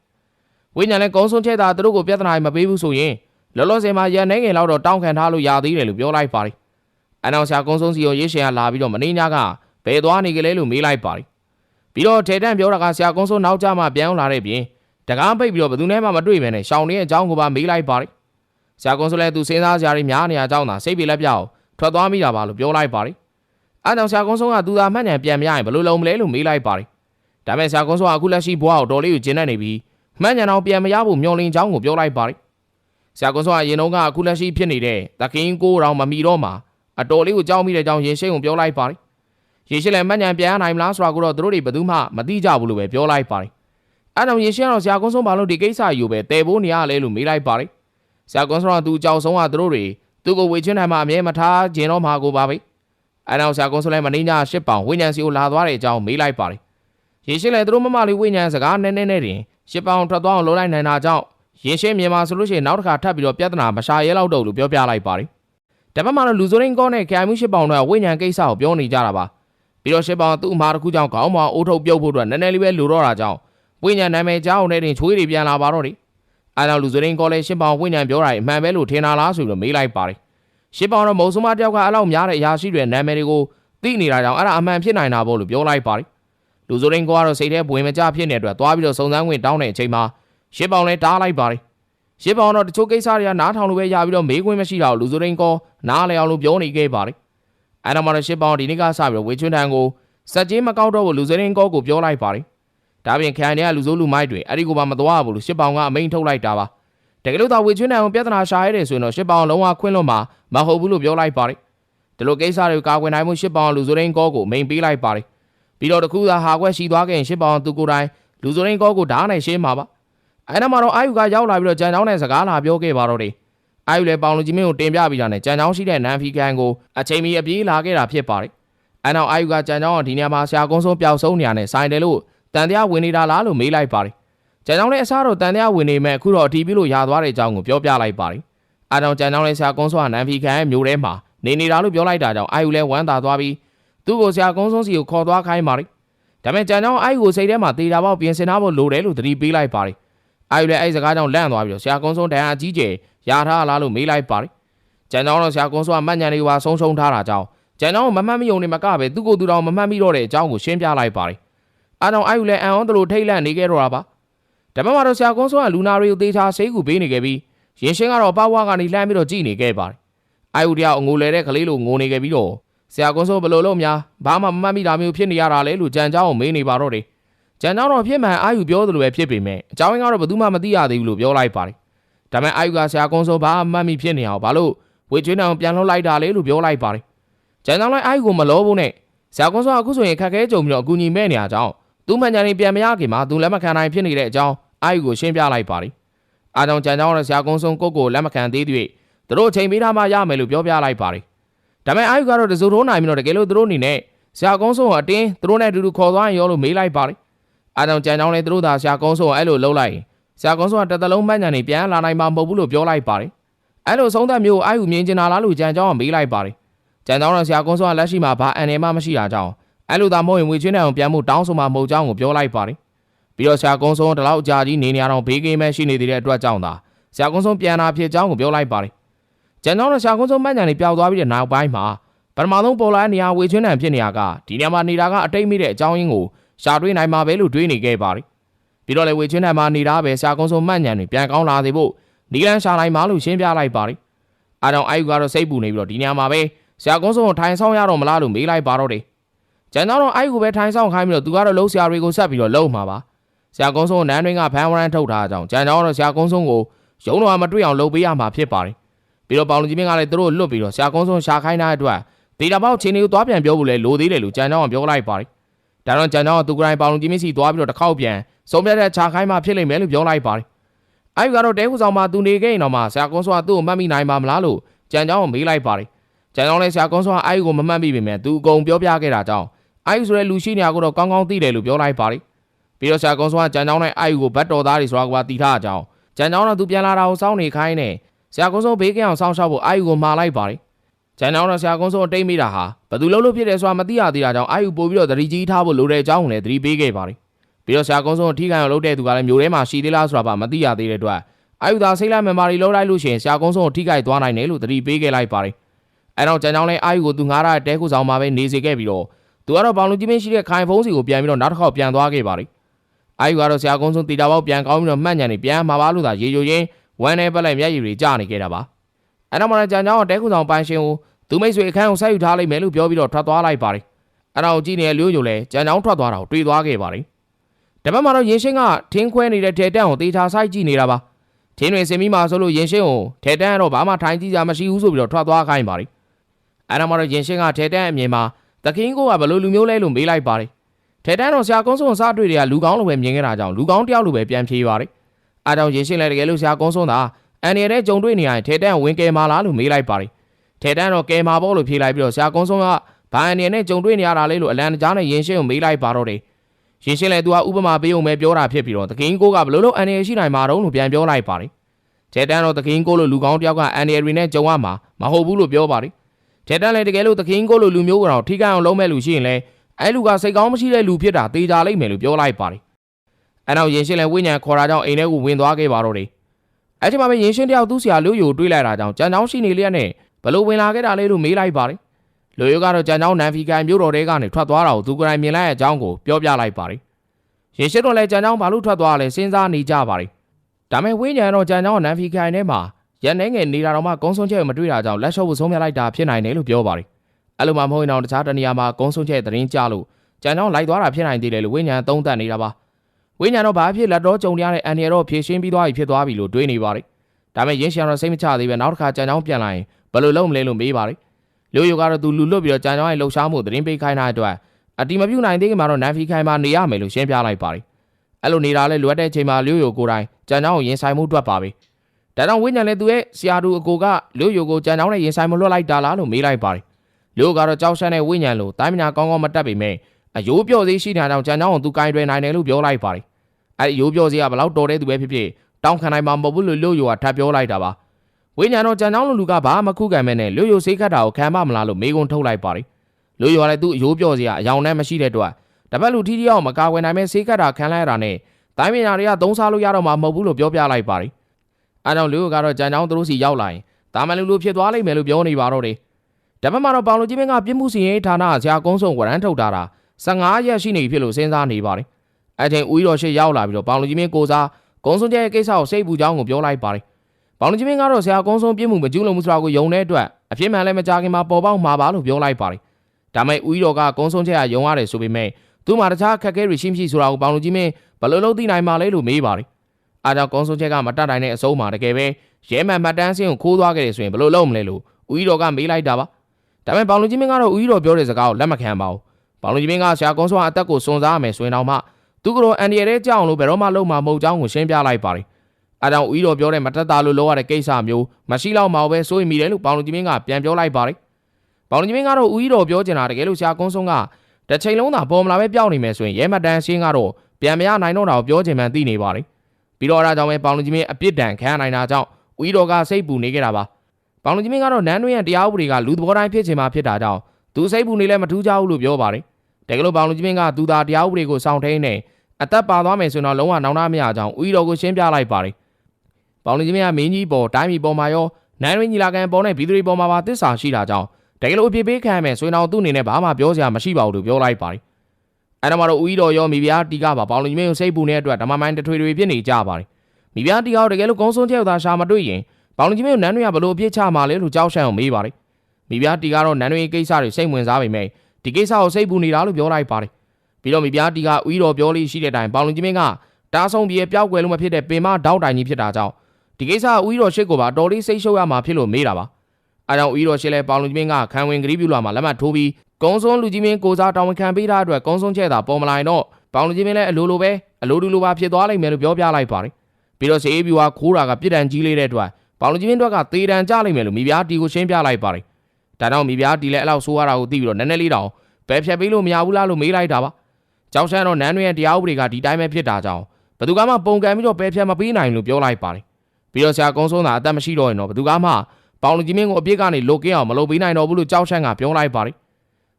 ဝိညာဉ်လည်းကုန်းဆုံးချက်သာသူတို့ကိုပြဿနာမပေးဘူးဆိုရင်လောလောဆယ်မှာရန်နေငယ်လောက်တော့တောင်းခံထားလို့ရသေးတယ်လို့ပြောလိုက်ပါတယ်အနောက်ဆရာကုန်းဆုံးစီကိုရေးရှင်ကလာပြီးတော့မင်းညကဘယ်သွားနေကြလဲလို့မေးလိုက်ပါတယ် ပြီးတော့ထေတန့်ပြောတာကဆရာကုန်းဆုံးနောက်ကျမှပြန်လာတဲ့ပြင်တကားပိတ်ပြီးတော့ဘယ်သူနဲ့မှမတွေ့ဘဲနဲ့ရှောင်းနေတဲ့အကြောင်းကိုပါမေးလိုက်ပါတယ်ဆရာကုန်းဆုံးလည်းသူစဉ်းစားစရာတွေများနေတဲ့အကြောင်းသာစိတ်ပြေလက်ပြောက်ထွက်သွားမိတာပါလို့ပြောလိုက်ပါတယ်အဲကြောင့်ဆရာကုန်းဆုံးကသူသာမှတ်ဉဏ်ပြန်မရရင်ဘယ်လိုလုပ်မလဲလို့မေးလိုက်ပါတယ်ဒါပေမဲ့ဆရာကုန်းဆုံးကအခုလက်ရှိဘဝကိုတော်လေးကိုကျင်းနေနေပြီးမှတ်ဉဏ်အောင်ပြန်မရဖို့မျောလင်းချောင်းကိုပြောလိုက်ပါတယ်ဆရာကွန်စောကအရင်တုန်းကအခုလက်ရှိဖြစ်နေတဲ့သခင်ကိုတော်မမီတော့မှာအတော်လေးကိုကြောက်မိတဲ့အကြောင်းရင်ရှိကိုပြောလိုက်ပါတယ် ရေရှိလည်းမှတ်ဉဏ်ပြန်ရနိုင်မလားဆိုတာကိုတော့သူတို့တွေဘယ်သူမှမသိကြဘူးလို့ပဲပြောလိုက်ပါတယ်အဲ့တော့ရေရှိကတော့ဆရာကွန်စောဘာလို့ဒီကိစ္စယူပဲတဲဖို့နေရလဲလို့မေးလိုက်ပါတယ်ဆရာကွန်စောကသူကြောက်ဆုံးကသူတို့တွေသူ့ကိုဝေချင်းတိုင်းမှာအမြဲမထားခြင်းတော့မှာကိုပါပဲအဲ့တော့ဆရာကွန်စောလည်းမင်းညာရှစ်ပောင်ဝိညာဉ်စီကိုလာသွားတဲ့အကြောင်းမေးလိုက်ပါတယ်ရေရှိလည်းသူတို့မမလေးဝိညာဉ်စကားနည်းနည်းနဲ့တင်ရှစ်ပောင်ထွက်သွားအောင်လုပ်လိုက်နိုင်တာကြောင့်ရင်ရှင်းမြန်မာဆိုလို့ရှိရင်နောက်တစ်ခါထပ်ပြီးတော့ပြဿနာမရှာရဲတော့တော့လို့ပြောပြလိုက်ပါတယ်။တပတ်မှတော့လူစိုးရင်းကောနဲ့ခိုင်မှုရှစ်ပောင်တို့ကဝိညာဉ်ကိစ္စကိုပြောနေကြတာပါ။ ပြီးတော့ရှစ်ပောင်သူ့အမှားတစ်ခုကြောင့်ခေါင်းမောင်အိုးထုတ်ပြုတ်ဖို့အတွက်နည်းနည်းလေးပဲလူတော့တာကြောင့်ဝိညာဉ်နာမည်ကြောင်းနဲ့တင်ချွေးတွေပြန်လာပါတော့တယ်။အဲတော့လူစိုးရင်းကောလည်းရှစ်ပောင်ဝိညာဉ်ပြောတာအမှန်ပဲလို့ထင်တာလားဆိုပြီးတော့မေးလိုက်ပါတယ်။ရှစ်ပောင်တော့မုံစုမတယောက်ကအဲ့လောက်များတဲ့အရာရှိတွေနာမည်တွေကိုသိနေတာကြောင့်အဲ့ဒါအမှန်ဖြစ်နိုင်တာပေါ့လို့ပြောလိုက်ပါတယ်။လူစိုးရင်းကောကတော့စိတ်ထဲဘဝင်မကြဖြစ်နေတဲ့အတွက်သွားပြီးတော့စုံစမ်းဝင်တောင်းတဲ့အချိန်မှာရှစ်ပောင်လည်းတားလိုက်ပါတယ်။ရစ်ပောင်တော့တချို့ကိစ္စတွေကနားထောင်လို့ပဲရပြီးတော့မေးခွင့်မရှိတာကိုလူစိုးရင်းကောနားလည်အောင်လို့ပြောနေခဲ့ပါတယ်။ အဲ့တော့မှတော့ရစ်ပောင်ဒီနေ့ကစပြီးတော့ဝေချွန်းတန်ကိုစက်ကြီးမကောက်တော့ဘူးလူစိုးရင်းကောကိုပြောလိုက်ပါတယ်။ဒါပြင်ခိုင်တဲ့လူစိုးလူမိုက်တွေအဲ့ဒီကိုပါမသွားဘူးလို့ရစ်ပောင်ကအမိန်ထုတ်လိုက်တာပါ။တကယ်လို့သာဝေချွန်းတန်ကိုပြဿနာရှာရတယ်ဆိုရင်တော့ရစ်ပောင်လုံးဝခွင့်လွတ်မှာမဟုတ်ဘူးလို့ပြောလိုက်ပါတယ်။ဒီလိုကိစ္စတွေကာကွယ်နိုင်မှုရစ်ပောင်လူစိုးရင်းကောကိုမိန်ပေးလိုက်ပါတယ်။ပြီးတော့တခုသာဟာခွက်ရှိသွားခဲ့ရင်ရစ်ပောင်သူကိုယ်တိုင်လူစိုးရင်းကောကိုဓာတ်နဲ့ရှင်းမှာပါ။အဲ့ဒါမှတော့အာယူကရောက်လာပြီးတော့ကြံချောင်းနဲ့စကားလာပြောခဲ့ပါတော့တယ် အာယူလည်းပေါင်လူကြီးမင်းကိုတင်ပြပြီးတာနဲ့ကြံချောင်းရှိတဲ့နန်ဖီကန်ကိုအချိန်မီအပြေးလာခဲ့တာဖြစ်ပါတယ်အဲ့နောက်အာယူကကြံချောင်းကဒီနေရာမှာဆရာကုန်းဆုံးပျောက်ဆုံးနေရနဲ့ဆိုင်တယ်လို့တန်တရားဝင်နေတာလားလို့မေးလိုက်ပါတယ်ကြံချောင်းလည်းအစားတော့တန်တရားဝင်နေမဲ့အခုတော့အတီးပြီးလို့ရသွားတဲ့အကြောင်းကိုပြောပြလိုက်ပါတယ်အားကြောင့်ကြံချောင်းလည်းဆရာကုန်းဆုံးကနန်ဖီကန်ရဲ့မျိုးထဲမှာနေနေတာလို့ပြောလိုက်တာကြောင့်အာယူလည်းဝမ်းသာသွားပြီးသူ့ကိုဆရာကုန်းဆုံးစီကိုခေါ်သွားခိုင်းပါတယ်ဒါပေမဲ့ကြံချောင်းအာယူကိုစိတ်ထဲမှာတေတာပေါက်ပြင်ဆင်ထားဖို့လိုတယ်လို့သတိပေးလိုက်ပါတယ်အာယူလည်းအဲ့စကားကြောင့်လန့်သွားပြီးတော့ဆရာကုန်းဆုံးတန်အကြီးကျယ် ရထားလားလို့မေးလိုက်ပါတယ်ကျန်ကြောင်းတော့ဆရာကုန်းဆုံးကမှတ်ညံလေးပါဆုံးရှုံးထားတာကြောင့်ကျန်ကြောင်းကိုမမှတ်မိုံနဲ့မကပဲသူ့ကိုယ်သူတော်မမှတ်မိတော့တဲ့အကြောင်းကိုရှင်းပြလိုက်ပါတယ်အားကြောင့်အာယူလည်းအံဩတလို့ထိတ်လန့်နေခဲ့တော့တာပါဒါပေမဲ့တော့ဆရာကုန်းဆုံးကလူနာတွေကိုသေချာဆေးကူပေးနေခဲ့ပြီးရင်ရှင်းကတော့ပါဝါကနေလှမ်းပြီးတော့ကြည်နေခဲ့ပါတယ်အာယူတရားအငိုလဲတဲ့ကလေးလိုငိုနေခဲ့ပြီးတော့ဆရာကုန်းဆုံးဘယ်လိုလုပ်များဘာမှမမှတ်မိတာမျိုးဖြစ်နေရတာလဲလို့ကြံကြောင်းကိုမေးနေပါတော့တယ်ကျန်ကြောင်းတော့ဖြစ်မှန်အာယူပြောသလိုပဲဖြစ်ပေမဲ့အကြောင်းရင်းကတော့ဘယ်သူမှမသိရသေးဘူးလို့ပြောလိုက်ပါတယ် ဒါပေမဲ့အာယူကဆရာကုန်းစောဘာမှတ်မိဖြစ်နေအောင်ဘာလို့ဝေကျွင်းအောင်ပြန်လှုပ်လိုက်တာလဲလို့ပြောလိုက်ပါတယ်ကျန်ကြောင်းလည်းအာယူကိုမလောဘူးနဲ့ဆရာကုန်းစောအခုဆိုရင်ခက်ခဲကြုံပြီးတော့အကူအညီမဲ့နေရကြောင်းသူ့မှန်ညာနေပြန်မရခင်မှာသူလက်မခံနိုင်ဖြစ်နေတဲ့အကြောင်းအာယူကိုရှင်းပြလိုက်ပါတယ်အားကြောင့်ကျန်ကြောင်းနဲ့ဆရာကုန်းဆုံးကိုကိုလက်မခံသေးသေးသူတို့အချိန်ပေးထားမှရမယ်လို့ပြောပြလိုက်ပါတယ်ဒါပေမဲ့အာယူကတော့တစိုးထိုးနိုင်ပြီးတော့တကယ်လို့သူတို့အနေနဲ့ဆရာကုန်းဆုံးအတင်းသူတို့နဲ့အတူတူခေါ်သွားရင်ရောလို့မေးလိုက်ပါတယ်အားကြောင့်ကြံကြောင်းလဲသူတို့သာဆရာကုန်းဆုံးအဲ့လိုလှုပ်လိုက်ရင် ဆရာကုန်းဆုံးကတစ်သလုံးမှတ်ညာနေပြန်လာနိုင်မှာမဟုတ်ဘူးလို့ပြောလိုက်ပါတယ်အဲ့လိုဆုံးသက်မျိုးအာယူမြင်ကျင်တာလားလို့ကြံကြောင်းကမေးလိုက်ပါတယ်ကြံကြောင်းကဆရာကုန်းဆုံးကလက်ရှိမှာဘာအန်နေမှမရှိတာကြောင့်အဲ့လိုသာမဟုတ်ရင်ငွေချင်းနဲ့အောင်ပြန်မှုတောင်းဆိုမှမဟုတ်ကြောင်းကိုပြောလိုက်ပါတယ်ပြီးတော့ဆရာကုန်းဆုံးတလောက်အကြာကြီးနေနေရတော့ဘေးကင်းမဲ့ရှိနေသေးတဲ့အတွက်ကြောင့်သာဆရာကုန်းဆုံးပြန်လာဖြစ်ကြောင်းကိုပြောလိုက်ပါတယ်ကျန်ကြောင်းတော့ဆရာကုန်းဆုံးမှတ်ညာနေပျောက်သွားပြီးတဲ့နောက်ပိုင်းမှာပထမဆုံးပေါ်လာတဲ့နေရာဝေချွင်းတန်ဖြစ်နေရကဒီနေရာမှာနေတာကအတိတ်မိတဲ့အကြောင်းရင်းကိုရှာတွေးနိုင်မှာပဲလို့တွေးနေခဲ့ပါတယ် ပြီးတော့လေဝေချင်းနိုင်မှာနေတာပဲရှာကုန်းစုံမှတ်ညံတွေပြန်ကောင်းလာစေဖို့နီလန်ရှာနိုင်မှာလို့ရှင်းပြလိုက်ပါတယ်အားကြောင့်အာယူကတော့စိတ်ပူနေပြီးတော့ဒီညမှာပဲဆရာကုန်းစုံကိုထိုင်ဆောင်ရတော့မလားလို့မေးလိုက်ပါတော့တယ်ကျန်တော့အာယူပဲထိုင်ဆောင်ခိုင်းပြီးတော့သူကတော့လှုပ်ရှားတွေကိုဆက်ပြီးတော့လှုပ်မှာပါဆရာကုန်းစုံကိုနန်းတွင်းကဖန်ဝရန်ထုတ်ထားကြအောင်ကျန်တော့ဆရာကုန်းစုံကိုရုံးတော်မတွေ့အောင်လှုပ်ပေးရမှာဖြစ်ပါတယ်ပြီးတော့ပေါင်လူကြီးမင်းကလည်းသူတို့လွတ်ပြီးတော့ဆရာကုန်းစုံရှာခိုင်းတဲ့အတွက်ဒေတာပေါက်ချင်းတွေကိုသွားပြန်ပြောဖို့လဲလိုသေးတယ်လို့ကျန်တော့ပြောလိုက်ပါတယ်ဒါတော့ကြံကြောင်းသူကတိုင်းပေါင်လုံးကြီးမစီသွားပြီးတော့တစ်ခေါက်ပြန် စုံပြတ်တဲ့ခြာခိုင်းမှဖြစ်လိမ့်မယ်လို့ပြောလိုက်ပါတယ်။အဲဒီကတော့တဲခုဆောင်မှာသူနေခဲ့ရင်တော့မှဆရာကွန်းစွာသူ့ကိုမှတ်မိနိုင်ပါမလားလို့ကြံကြောင်းကိုမေးလိုက်ပါတယ်။ကြံကြောင်းလည်းဆရာကွန်းစွာအဲဒီကိုမမှတ်မိပေမဲ့သူအကုန်ပြောပြခဲ့တာကြောင့်အဲဒီဆိုတဲ့လူရှိနေရကိုတော့ကောင်းကောင်းသိတယ်လို့ပြောလိုက်ပါတယ်။ပြီးတော့ဆရာကွန်းစွာကြံကြောင်းနဲ့အဲဒီကိုဘတ်တော်သားတွေဆိုတာကတီထားကြအောင်ကြံကြောင်းတော့သူပြန်လာတာကိုစောင့်နေခိုင်းနေဆရာကွန်းစွာဘေးကင်းအောင်စောင့်ရှောက်ဖို့အဲဒီကိုမှာလိုက်ပါတယ်။ကျန်ကြောင်းတော့ဆရာကုန်းစုံအတိတ်မိတာဟာဘယ်သူလုံးလို့ဖြစ်တယ်ဆိုတာမသိရသေးတာကြောင့်အာယူပို့ပြီးတော့သတိကြီးထားဖို့လိုတဲ့အကြောင်းကိုလည်းသတိပေးခဲ့ပါတယ် ပြီးတော့ဆရာကုန်းစုံအထီးခံအောင်လုပ်တဲ့သူကလည်းမျိုးထဲမှာရှိသေးလားဆိုတာပါမသိရသေးတဲ့အတွက်အာယူသာစိတ်လိုက်မမာရီလုံးလိုက်လို့ရှိရင်ဆရာကုန်းစုံကိုထိခိုက်သွားနိုင်တယ်လို့သတိပေးခဲ့လိုက်ပါတယ်အဲတော့ကျန်ကြောင်းလည်းအာယူကိုသူငားရတဲ့တဲခုဆောင်မှာပဲနေစေခဲ့ပြီးတော့သူကတော့ဘောင်လူကြီးမင်းရှိတဲ့ခိုင်ဖုံးစီကိုပြန်ပြီးတော့နောက်တစ်ခေါက်ပြန်သွားခဲ့ပါတယ်အာယူကတော့ဆရာကုန်းစုံတီတာပေါက်ပြန်ကောင်းပြီးတော့မှတ်ညံနေပြန်မှာပါလို့သာရေယိုရင်းဝမ်းနေပက်လိုက်မျက်ရည်တွေကျနေခဲ့တာပါအဲတော့မှလည်းကျန်ကြောင်းကတဲခုဆောင်ပိုင်ရှင်ကိုသူမိတ်ဆွေအခန်းကိုဆက်ယူထားလိုက်မယ်လို့ပြောပြီးတော့ထွက်သွားလိုက်ပါတယ်။အဲ့ဒါကိုကြည့်နေတဲ့လူယိုလည်းကြံကြောင်းထွက်သွားတာကိုတွေ့သွားခဲ့ပါတယ်။ တပတ်မှာတော့ရင်ရှင်းကထင်းခွဲနေတဲ့ထေတန့်ကိုတေချာဆိုင်ကြည့်နေတာပါ။ထင်းတွေစင်ပြီးမှဆိုလို့ရင်ရှင်းကိုထေတန့်ကတော့ဘာမှထိုင်ကြည့်ကြမရှိဘူးဆိုပြီးတော့ထွက်သွားခိုင်းပါတယ်။အဲ့ဒါမှတော့ရင်ရှင်းကထေတန့်အမြင်မှာသခင်ကိုကဘယ်လိုလူမျိုးလဲလို့မေးလိုက်ပါတယ်။ထေတန့်တော့ဆရာကုန်းစုံစားတွေ့တွေကလူကောင်းလိုပဲမြင်ခဲ့တာကြောင့်လူကောင်းတယောက်လိုပဲပြန်ဖြေပါတယ်။အားကြောင့်ရင်ရှင်းလည်းတကယ်လို့ဆရာကုန်းစုံသာအန်ရတဲ့ကြုံတွေ့နေရရင်ထေတန့်ဝင်ကယ်မာလားလို့မေးလိုက်ပါတယ်။ထဲတန်းတော့ကဲမာပေါ့လို့ဖြေလိုက်ပြီးတော့ဆရာကုန်းဆုံးကဘာအနေနဲ့ကြုံတွေ့နေရတာလဲလို့အလန်တကြားနဲ့ရင်ရှင်းကိုမေးလိုက်ပါတော့တယ်။ ရင်ရှင်းလည်းသူကဥပမာပေးုံပဲပြောတာဖြစ်ပြီးတော့သခင်ကိုကဘလို့လို့အန်ရရှိနိုင်မှာတော့လို့ပြန်ပြောလိုက်ပါတယ်။ထဲတန်းတော့သခင်ကိုလို့လူကောင်းတယောက်ကအန်ရတွေနဲ့ကြုံရမှာမဟုတ်ဘူးလို့ပြောပါတယ်။ထဲတန်းလည်းတကယ်လို့သခင်ကိုလို့လူမျိုးကတော့ထိခိုက်အောင်လုံးမဲ့လူရှိရင်လည်းအဲလူကစိတ်ကောင်းမရှိတဲ့လူဖြစ်တာသေချာလိမ့်မယ်လို့ပြောလိုက်ပါတယ်။အဲနောက်ရင်ရှင်းလည်းဝိညာဉ်ခေါ်တာကြောင့်အိမ်ထဲကိုဝင်သွားခဲ့ပါတော့တယ်။အဲဒီမှာပဲရင်ရှင်းတယောက်သူ့ဆရာလူယိုတွေးလိုက်တာကြောင့်ကြံချောင်းရှိနေလျက်နဲ့ဘလို့ဝင်လာခဲ့တာလဲလို့မေးလိုက်ပါတယ်။ လူရိုးကတော့ကြံချောင်းနန်ဖီကိုင်မြို့တော်တဲကနေထွက်သွားတာကိုသူကိုယ်တိုင်မြင်လိုက်တဲ့အကြောင်းကိုပြောပြလိုက်ပါတယ်။ရင်ရှိတော့လဲကြံချောင်းဘာလို့ထွက်သွားလဲစဉ်းစားနေကြပါတယ်။ဒါမဲ့ဝင်းညာတော့ကြံချောင်းနန်ဖီကိုင်ထဲမှာရန်နေငယ်နေတာတော့မှကုန်းဆုံးချက်မတွေ့တာကြောင့်လက်လျှော့ဖို့ဆုံးဖြတ်လိုက်တာဖြစ်နိုင်တယ်လို့ပြောပါတယ်။အဲ့လိုမှမဟုတ်ရင်တော့တခြားတနေရာမှာကုန်းဆုံးချက်သတင်းကြလို့ကြံချောင်းလိုက်သွားတာဖြစ်နိုင်သေးတယ်လို့ဝင်းညာသုံးသပ်နေတာပါ။ဝင်းညာတော့ဘာဖြစ်လက်တော့ကြုံရတဲ့အန်ရတော့ဖြည့်ရှင်းပြီးသွားပြီဖြစ်သွားပြီလို့တွေးနေပါတယ်။ဒါမဲ့ရင်းရှန်တော့စိတ်မချသေးပဲနောက်တစ်ခါကြံချောင်းပြန်လာရင်ဘယ်လိုလုပ်မလဲလို့မေးပါတယ်။ လူယိုကတော့သူလူလွတ်ပြီးတော့ကြံကြောင်းရဲ့လှုပ်ရှားမှုသတင်းပေးခိုင်းတာအတွက်အတီမပြုတ်နိုင်သေးခင်မှာတော့နန်ဖီခိုင်မှာနေရမယ်လို့ရှင်းပြလိုက်ပါတယ်။အဲ့လိုနေတာလဲလွတ်တဲ့အချိန်မှာလူယိုကိုယ်တိုင်ကြံကြောင်းကိုရင်ဆိုင်မှုတွက်ပါပဲ။ဒါကြောင့်ဝိညာဉ်လည်းသူရဲ့ဆရာတူအကိုကလူယိုကိုကြံကြောင်းနဲ့ရင်ဆိုင်မှုလွတ်လိုက်တာလားလို့မေးလိုက်ပါတယ်။လူယိုကတော့ကြောက်ရှမ်းတဲ့ဝိညာဉ်လိုတိုင်းမညာကောင်းကောင်းမတက်ပေမဲ့အယိုးပြော့သေးရှိတာကြောင့်ကြံကြောင်းကိုသူကင်တွယ်နိုင်တယ်လို့ပြောလိုက်ပါတယ်။အဲ့ဒီအယိုးပြော့စေကဘလောက်တော်တဲ့သူပဲဖြစ်ဖြစ်တောင်းခံနိုင်မှာမဟုတ်ဘူးလို့လူယိုကထပ်ပြောလိုက်တာပါ။ ဝိညာဉ်တော်ကြံချောင်းလူလူကဘာမှမခုခံမဲနဲ့လူယိုစိတ်ခတ်တာကိုခံမမလားလို့မေးခွန်းထုတ်လိုက်ပါတယ်။လူယိုကလည်းသူ့အယိုးပြော့စရာအယောင်နဲ့မရှိတဲ့အတွက်တပတ်လူထီထီအောင်မကာဝယ်နိုင်မဲ့စိတ်ခတ်တာခံလိုက်ရတာနဲ့တိုင်းပညာတွေကသုံးစားလို့ရတော့မှာမဟုတ်ဘူးလို့ပြောပြလိုက်ပါတယ်။အဲကြောင့်လူယိုကတော့ကြံချောင်းသူတို့စီရောက်လာရင်တာမန်လူလူဖြစ်သွားလိမ့်မယ်လို့ပြောနေပါတော့တယ်။တပတ်မှာတော့ပေါင်လူကြီးမင်းကပြစ်မှုစီရင်ဌာနဆရာကုန်းစုံဝရမ်းထုတ်တာတာ15ရက်ရှိနေပြီဖြစ်လို့စဉ်းစားနေပါတယ်။အဲချိန်ဦးရီတော်ရှိရောက်လာပြီးတော့ပေါင်လူကြီးမင်းကိုစားကုန်းစုံကျဲရဲ့ကိစ္စကိုစိတ်ပူကြောင်းကိုပြောလိုက်ပါတယ်။ ဘောင်လူကြီးမင်းကတော့ဆရာကုန်းဆုံးပြစ်မှုမကျူးလွန်မှုဆိုတာကိုယုံတဲ့အတွက်အဖြစ်မှန်လည်းမကြခင်မှာပေါ်ပေါက်မှာပါလို့ပြောလိုက်ပါတယ်။ဒါမဲ့ဦးကြီးတော်ကကုန်းဆုံးချက်ကယုံရတယ်ဆိုပေမဲ့သူ့မှာတခြားအခက်အခဲတွေရှိမရှိဆိုတာကိုဘောင်လူကြီးမင်းဘယ်လိုလုပ်သိနိုင်မှာလဲလို့မေးပါတယ်။အားကြောင့်ကုန်းဆုံးချက်ကမတတ်နိုင်တဲ့အဆုံးမှာတကယ်ပဲရဲမှန်မှတ်တမ်းစင်းကိုခိုးသွားခဲ့တယ်ဆိုရင်ဘယ်လိုလုပ်မလဲလို့ဦးကြီးတော်ကမေးလိုက်တာပါ။ဒါမဲ့ဘောင်လူကြီးမင်းကတော့ဦးကြီးတော်ပြောတဲ့စကားကိုလက်မခံပါဘူး။ဘောင်လူကြီးမင်းကဆရာကုန်းဆုံးကအသက်ကိုစွန့်စားရမယ်ဆိုရင်တော့မှသူကတော့အန်ဒီရဲတဲ့ကြောင်လို့ဘယ်တော့မှလုပ်မှာမဟုတ်ကြောင်းကိုရှင်းပြလိုက်ပါတယ်။ အဲဒါကြောင့်ဦးတော်ပြောတဲ့မတက်တာလို့လောရတဲ့ကိစ္စမျိုးမရှိတော့မှပဲစိုးရိမ်မိတယ်လို့ပေါင်လူကြီးမင်းကပြန်ပြောလိုက်ပါတယ်။ပေါင်လူကြီးမင်းကတော့ဦးတော်ပြောချင်တာတကယ်လို့ဆရာကုန်းဆုံးကတစ်ချိန်လုံးသာပေါ်မလာပဲပြောင်းနေမယ်ဆိုရင်ရဲမတန်ရှင်းကတော့ပြန်မရနိုင်တော့တာကိုပြောချင်မှန်းသိနေပါတယ်။ပြီးတော့အဲဒါကြောင့်ပဲပေါင်လူကြီးမင်းအပြစ်ဒဏ်ခံရနိုင်တာကြောင့်ဦးတော်ကစိတ်ပူနေကြတာပါ။ပေါင်လူကြီးမင်းကတော့နန်းတွင်းရဲ့တရားဥပဒေကလူသဘောတိုင်းဖြစ်ချင်မှဖြစ်တာကြောင့်သူစိတ်ပူနေလဲမထူးကြဘူးလို့ပြောပါတယ်။တကယ်လို့ပေါင်လူကြီးမင်းကသူသာတရားဥပဒေကိုစောင့်ထိန်နေအသက်ပါသွားမယ်ဆိုရင်တော့လုံးဝနောင်တမရအောင်ဦးတော်ကိုရှင်းပြလိုက်ပါတယ်။ ပေါင်လူကြီးမင်းကမင်းကြီးပေါ်တိုင်းပြည်ပေါ်မှာရောနန်းရင်းညီလာခံပေါ်နဲ့ဗီဒီယိုပေါ်မှာပါသစ္စာရှိတာကြောင့်တကယ်လို့အပြစ်ပေးခံရမယ်ဆိုရင်တော့သူ့အနေနဲ့ဘာမှပြောစရာမရှိပါဘူးလို့ပြောလိုက်ပါတယ်။အဲဒါမှတော့ဦးကြီးတော်ရောမိဖုရားတီကပါပေါင်လူကြီးမင်းကိုစိတ်ပူနေတဲ့အတွက်ဓမ္မမိုင်းတထွေတွေဖြစ်နေကြပါတယ်။မိဖုရားတီကတော့တကယ်လို့ကုန်းဆုံးချက်သာရှာမတွေ့ရင်ပေါင်လူကြီးမင်းကိုနန်းတွေကဘလို့အပြစ်ချမှာလဲလို့ကြောက်ရှံအောင်မေးပါတယ်။မိဖုရားတီကတော့နန်းတွေကိစ္စတွေစိတ်ဝင်စားပေမဲ့ဒီကိစ္စကိုစိတ်ပူနေတာလို့ပြောလိုက်ပါတယ်။ပြီးတော့မိဖုရားတီကဦးကြီးတော်ပြောလို့ရှိတဲ့အတိုင်းပေါင်လူကြီးမင်းကတားဆုံးပြီးပျောက်ကွယ်လို့မဖြစ်တဲ့ပင်မတောက်တိုင်ကြီးဖြစ်တာကြောင့် ဒီကိစ္စကဦးကြီးတော်ရှစ်ကိုပါတော်လေးစိတ်ရှုပ်ရမှာဖြစ်လို့မေးတာပါအဲကြောင့်ဦးကြီးတော်ရှစ်လဲပေါင်လူကြီးမင်းကခံဝင်ဂရီးပြူလာမှာလက်မှတ်ထိုးပြီးကုန်းစွန်းလူကြီးမင်းကိုစားတောင်းဝန်ခံပေးတာအတွက်ကုန်းစွန်းချက်သာပေါ်မလာရင်တော့ပေါင်လူကြီးမင်းလည်းအလိုလိုပဲအလိုတူလိုပါဖြစ်သွားလိမ့်မယ်လို့ပြောပြလိုက်ပါတယ်ပြီးတော့စေအေးပြူကခိုးတာကပြစ်ဒဏ်ကြီးလေးတဲ့အတွက်ပေါင်လူကြီးမင်းတို့ကသေဒဏ်ကြလိမ့်မယ်လို့မိဖုရားတီကိုရှင်းပြလိုက်ပါတယ်ဒါကြောင့်မိဖုရားတီလည်းအဲ့လောက်ဆိုးရတာကိုသိပြီးတော့နည်းနည်းလေးတောင်ဘယ်ဖြတ်ပေးလို့မရဘူးလားလို့မေးလိုက်တာပါကြောက်ရှမ်းတော့နန်းတွေရဲ့တရားဥပဒေကဒီတိုင်းပဲဖြစ်တာကြောင့်ဘယ်သူကမှပုံကံပြီးတော့ဘယ်ဖြတ်မပေးနိုင်လို့ပြောလိုက်ပါတယ် ပြီးတော့ဆရာကုန်းဆုံးတာအသက်မရှိတော့ရင်တော့ဘယ်သူကမှပေါင်လူကြီးမင်းကိုအပြစ်ကနေလွတ်ကင်းအောင်မလုပ်ပေးနိုင်တော့ဘူးလို့ကြောက်ရှန့်ကပြောလိုက်ပါတယ်